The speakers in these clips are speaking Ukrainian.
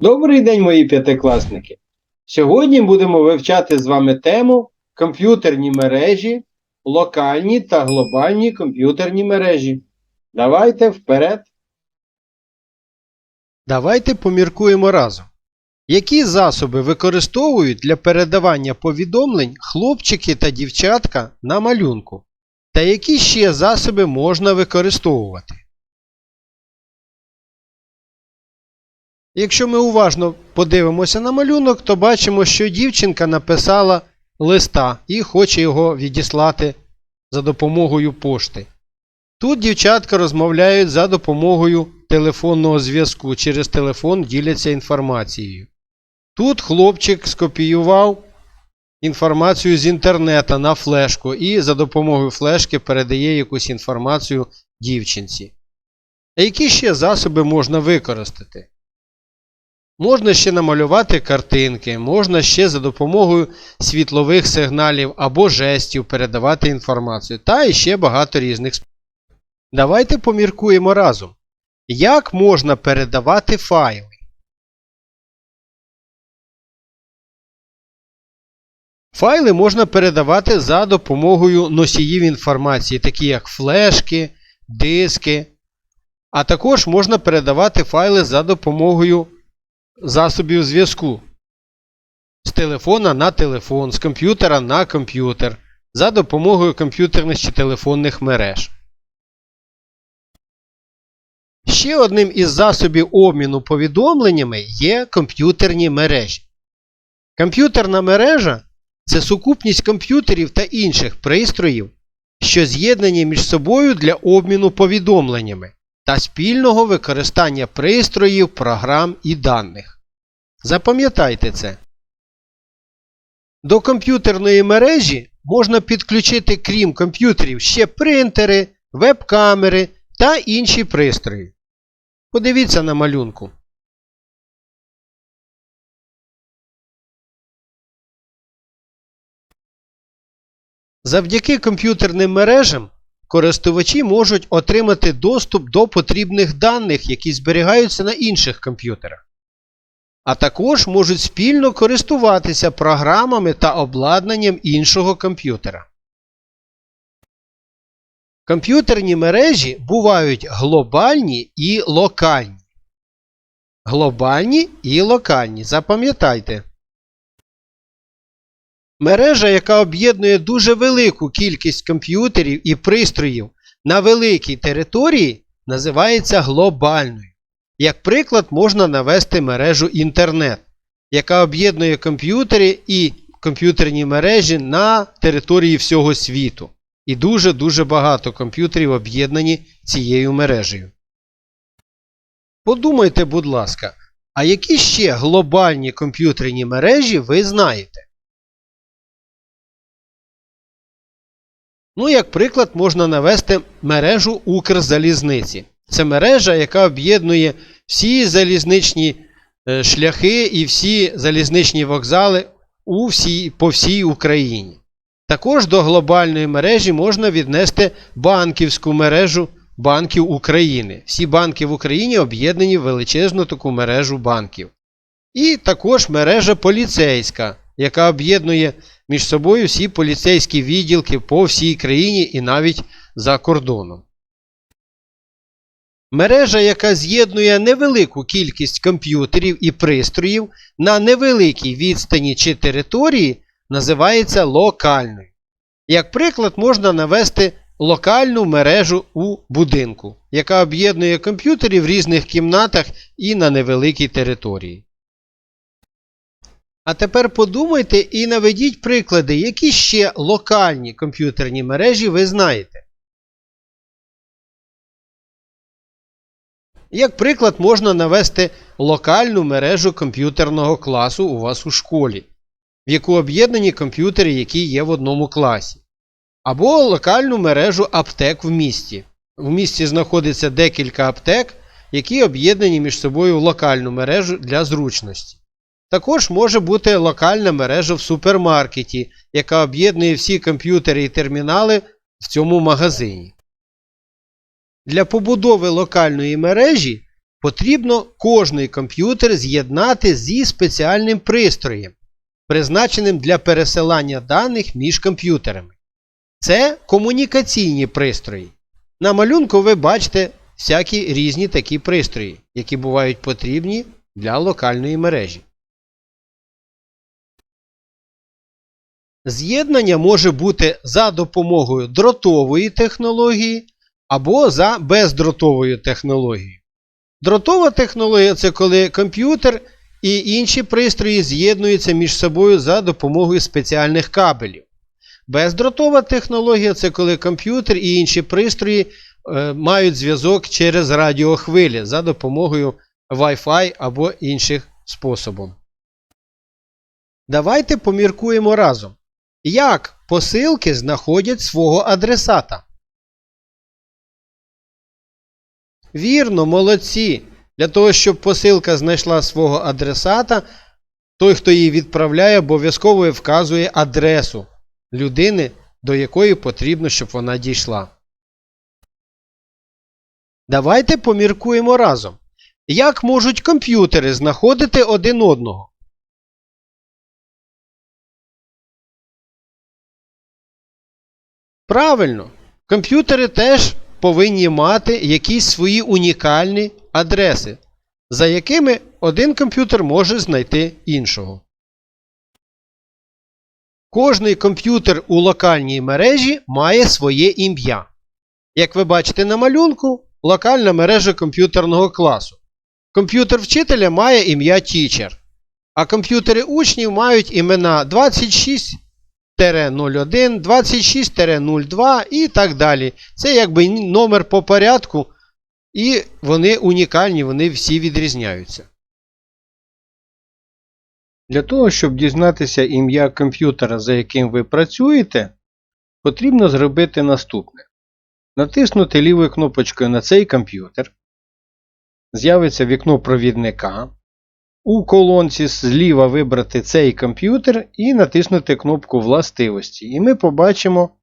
Добрий день, мої п'ятикласники! Сьогодні будемо вивчати з вами тему комп'ютерні мережі, локальні та глобальні комп'ютерні мережі. Давайте вперед! Давайте поміркуємо разом. Які засоби використовують для передавання повідомлень хлопчики та дівчатка на малюнку? Та які ще засоби можна використовувати? Якщо ми уважно подивимося на малюнок, то бачимо, що дівчинка написала листа і хоче його відіслати за допомогою пошти. Тут дівчатка розмовляють за допомогою телефонного зв'язку. Через телефон діляться інформацією. Тут хлопчик скопіював інформацію з інтернету на флешку і за допомогою флешки передає якусь інформацію дівчинці. А які ще засоби можна використати? Можна ще намалювати картинки, можна ще за допомогою світлових сигналів або жестів передавати інформацію, та і ще багато різних способів. Давайте поміркуємо разом. Як можна передавати файли? Файли можна передавати за допомогою носіїв інформації, такі як флешки, диски. А також можна передавати файли за допомогою засобів зв'язку. З телефона на телефон, з комп'ютера на комп'ютер, за допомогою комп'ютерних чи телефонних мереж. Ще одним із засобів обміну повідомленнями є комп'ютерні мережі. Комп'ютерна мережа це сукупність комп'ютерів та інших пристроїв, що з'єднані між собою для обміну повідомленнями та спільного використання пристроїв, програм і даних. Запам'ятайте це. До комп'ютерної мережі можна підключити, крім комп'ютерів, ще принтери, веб-камери та інші пристрої. Подивіться на малюнку. Завдяки комп'ютерним мережам користувачі можуть отримати доступ до потрібних даних, які зберігаються на інших комп'ютерах. А також можуть спільно користуватися програмами та обладнанням іншого комп'ютера. Комп'ютерні мережі бувають глобальні і локальні. Глобальні і локальні. Запам'ятайте. Мережа, яка об'єднує дуже велику кількість комп'ютерів і пристроїв на великій території, називається глобальною. Як приклад, можна навести мережу інтернет, яка об'єднує комп'ютери і комп'ютерні мережі на території всього світу. І дуже-дуже багато комп'ютерів об'єднані цією мережею. Подумайте, будь ласка, а які ще глобальні комп'ютерні мережі ви знаєте? Ну, як приклад, можна навести мережу Укрзалізниці. Це мережа, яка об'єднує всі залізничні е, шляхи і всі залізничні вокзали у всій, по всій Україні. Також до глобальної мережі можна віднести банківську мережу банків України. Всі банки в Україні об'єднані в величезну таку мережу банків. І також мережа поліцейська, яка об'єднує між собою всі поліцейські відділки по всій країні і навіть за кордоном. Мережа, яка з'єднує невелику кількість комп'ютерів і пристроїв на невеликій відстані чи території, називається локальною. Як приклад, можна навести локальну мережу у будинку, яка об'єднує комп'ютери в різних кімнатах і на невеликій території. А тепер подумайте і наведіть приклади, які ще локальні комп'ютерні мережі ви знаєте. Як приклад, можна навести локальну мережу комп'ютерного класу у вас у школі, в яку об'єднані комп'ютери, які є в одному класі. Або локальну мережу аптек в місті. В місті знаходиться декілька аптек, які об'єднані між собою в локальну мережу для зручності. Також може бути локальна мережа в супермаркеті, яка об'єднує всі комп'ютери і термінали в цьому магазині. Для побудови локальної мережі потрібно кожний комп'ютер з'єднати зі спеціальним пристроєм, призначеним для пересилання даних між комп'ютерами. Це комунікаційні пристрої. На малюнку ви бачите всякі різні такі пристрої, які бувають потрібні для локальної мережі. З'єднання може бути за допомогою дротової технології або за бездротовою технологією. Дротова технологія це коли комп'ютер і інші пристрої з'єднуються між собою за допомогою спеціальних кабелів. Бездротова технологія це коли комп'ютер і інші пристрої е, мають зв'язок через радіохвилі за допомогою Wi-Fi або інших способом. Давайте поміркуємо разом, як посилки знаходять свого адресата. Вірно, молодці. Для того, щоб посилка знайшла свого адресата, той, хто її відправляє, обов'язково вказує адресу людини, до якої потрібно, щоб вона дійшла. Давайте поміркуємо разом. Як можуть комп'ютери знаходити один одного? Правильно, комп'ютери теж повинні мати якісь свої унікальні адреси, за якими один комп'ютер може знайти іншого. Кожний комп'ютер у локальній мережі має своє ім'я. Як ви бачите на малюнку, локальна мережа комп'ютерного класу. Комп'ютер вчителя має ім'я Teacher, а комп'ютери учнів мають імена 26 01, 26-02 і так далі. Це якби номер по порядку, і вони унікальні, вони всі відрізняються. Для того, щоб дізнатися ім'я комп'ютера, за яким ви працюєте, потрібно зробити наступне. Натиснути лівою кнопочкою на цей комп'ютер. З'явиться вікно провідника. У колонці зліва вибрати цей комп'ютер і натиснути кнопку Властивості. І ми побачимо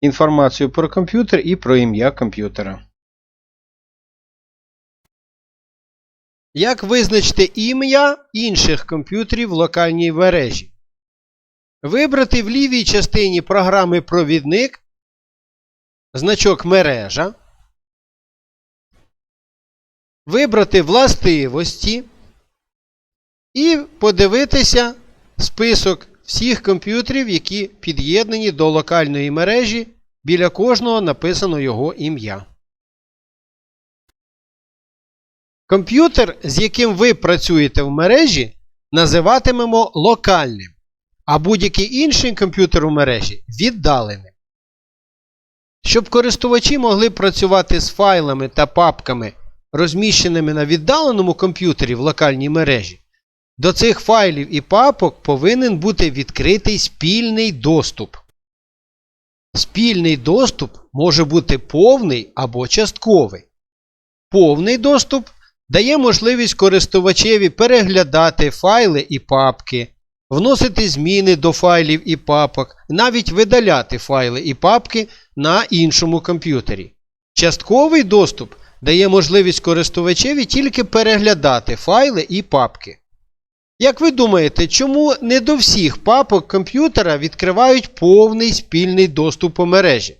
інформацію про комп'ютер і про ім'я комп'ютера. Як визначити ім'я інших комп'ютерів в локальній мережі? Вибрати в лівій частині програми Провідник значок мережа. Вибрати властивості. І подивитися список всіх комп'ютерів, які під'єднані до локальної мережі. Біля кожного написано його ім'я. Комп'ютер, з яким ви працюєте в мережі, називатимемо локальним, а будь-який інший комп'ютер у мережі віддаленим. Щоб користувачі могли працювати з файлами та папками, розміщеними на віддаленому комп'ютері в локальній мережі, до цих файлів і папок повинен бути відкритий спільний доступ. Спільний доступ може бути повний або частковий. Повний доступ дає можливість користувачеві переглядати файли і папки, вносити зміни до файлів і папок, навіть видаляти файли і папки на іншому комп'ютері. Частковий доступ дає можливість користувачеві тільки переглядати файли і папки. Як ви думаєте, чому не до всіх папок комп'ютера відкривають повний спільний доступ по мережі?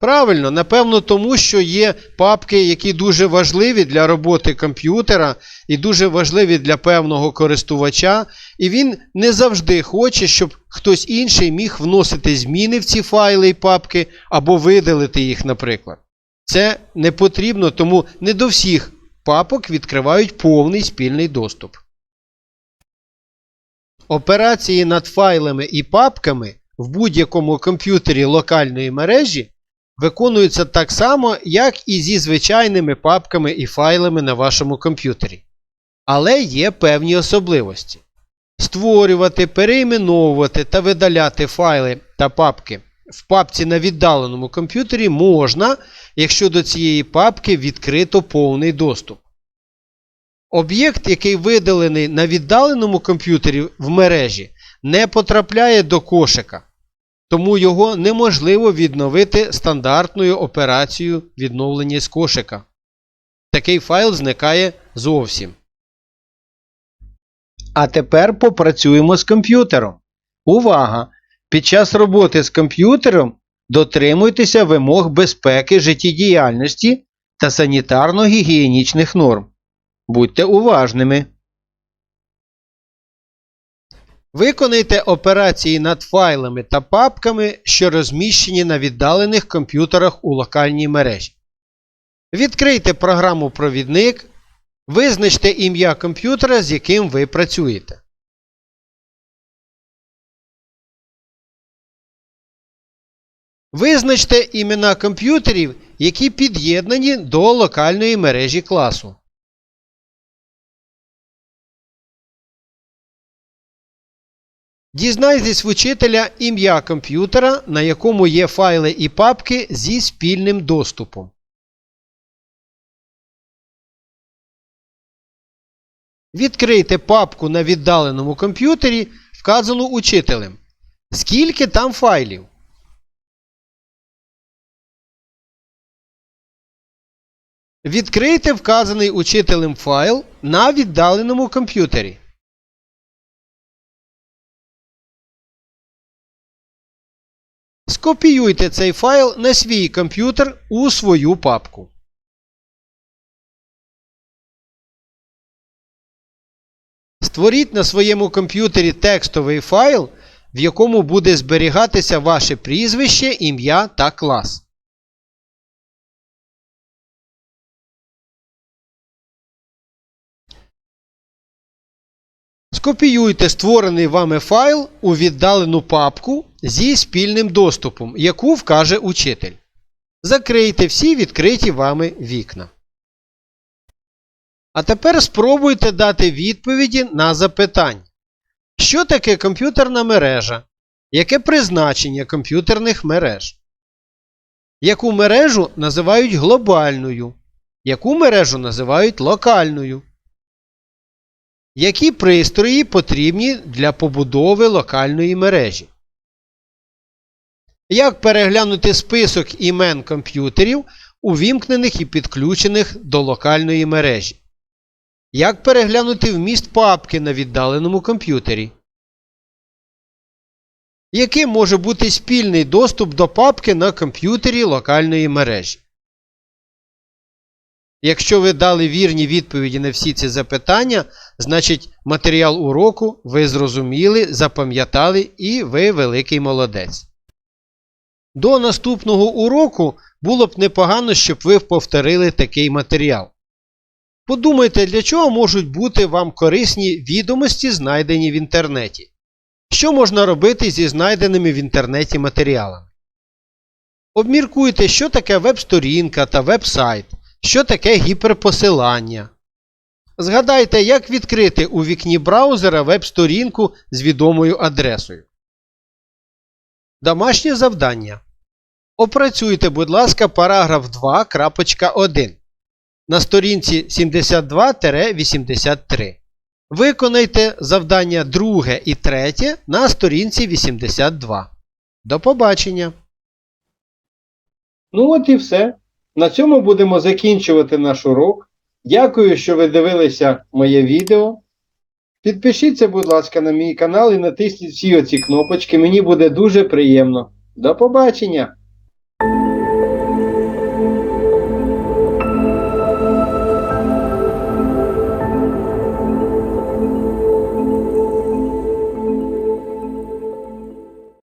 Правильно, напевно, тому що є папки, які дуже важливі для роботи комп'ютера і дуже важливі для певного користувача, і він не завжди хоче, щоб хтось інший міг вносити зміни в ці файли і папки або видалити їх, наприклад. Це не потрібно, тому не до всіх папок відкривають повний спільний доступ. Операції над файлами і папками в будь-якому комп'ютері локальної мережі виконуються так само, як і зі звичайними папками і файлами на вашому комп'ютері. Але є певні особливості. Створювати, переіменовувати та видаляти файли та папки в папці на віддаленому комп'ютері можна, якщо до цієї папки відкрито повний доступ. Об'єкт, який видалений на віддаленому комп'ютері в мережі, не потрапляє до кошика. тому його неможливо відновити стандартною операцією відновлення з кошика. Такий файл зникає зовсім. А тепер попрацюємо з комп'ютером. Увага! Під час роботи з комп'ютером дотримуйтеся вимог безпеки життєдіяльності та санітарно-гігієнічних норм. Будьте уважними. Виконайте операції над файлами та папками, що розміщені на віддалених комп'ютерах у локальній мережі. Відкрийте програму Провідник. Визначте ім'я комп'ютера, з яким ви працюєте. Визначте імена комп'ютерів, які під'єднані до локальної мережі класу. Дізнайтесь в учителя ім'я комп'ютера, на якому є файли і папки зі спільним доступом. Відкрийте папку на віддаленому комп'ютері, вказану учителем. Скільки там файлів? Відкрийте вказаний учителем файл на віддаленому комп'ютері. Скопіюйте цей файл на свій комп'ютер у свою папку. Створіть на своєму комп'ютері текстовий файл, в якому буде зберігатися ваше прізвище, ім'я та клас. Скопіюйте створений вами файл у віддалену папку зі спільним доступом, яку вкаже учитель. Закрийте всі відкриті вами вікна. А тепер спробуйте дати відповіді на запитання. Що таке комп'ютерна мережа? Яке призначення комп'ютерних мереж? Яку мережу називають глобальною? Яку мережу називають локальною? Які пристрої потрібні для побудови локальної мережі? Як переглянути список імен комп'ютерів, увімкнених і підключених до локальної мережі? Як переглянути вміст папки на віддаленому комп'ютері? Яким може бути спільний доступ до папки на комп'ютері локальної мережі? Якщо ви дали вірні відповіді на всі ці запитання, значить матеріал уроку ви зрозуміли, запам'ятали і ви великий молодець. До наступного уроку було б непогано, щоб ви повторили такий матеріал. Подумайте, для чого можуть бути вам корисні відомості, знайдені в інтернеті. Що можна робити зі знайденими в інтернеті матеріалами? Обміркуйте, що таке веб-сторінка та веб-сайт, що таке гіперпосилання. Згадайте, як відкрити у вікні браузера веб-сторінку з відомою адресою. Домашнє завдання. Опрацюйте, будь ласка, параграф 2.1 на сторінці 72-83. Виконайте завдання друге і третє на сторінці 82. До побачення! Ну от і все. На цьому будемо закінчувати наш урок. Дякую, що ви дивилися моє відео. Підпишіться, будь ласка, на мій канал і натисніть всі оці кнопочки. Мені буде дуже приємно. До побачення!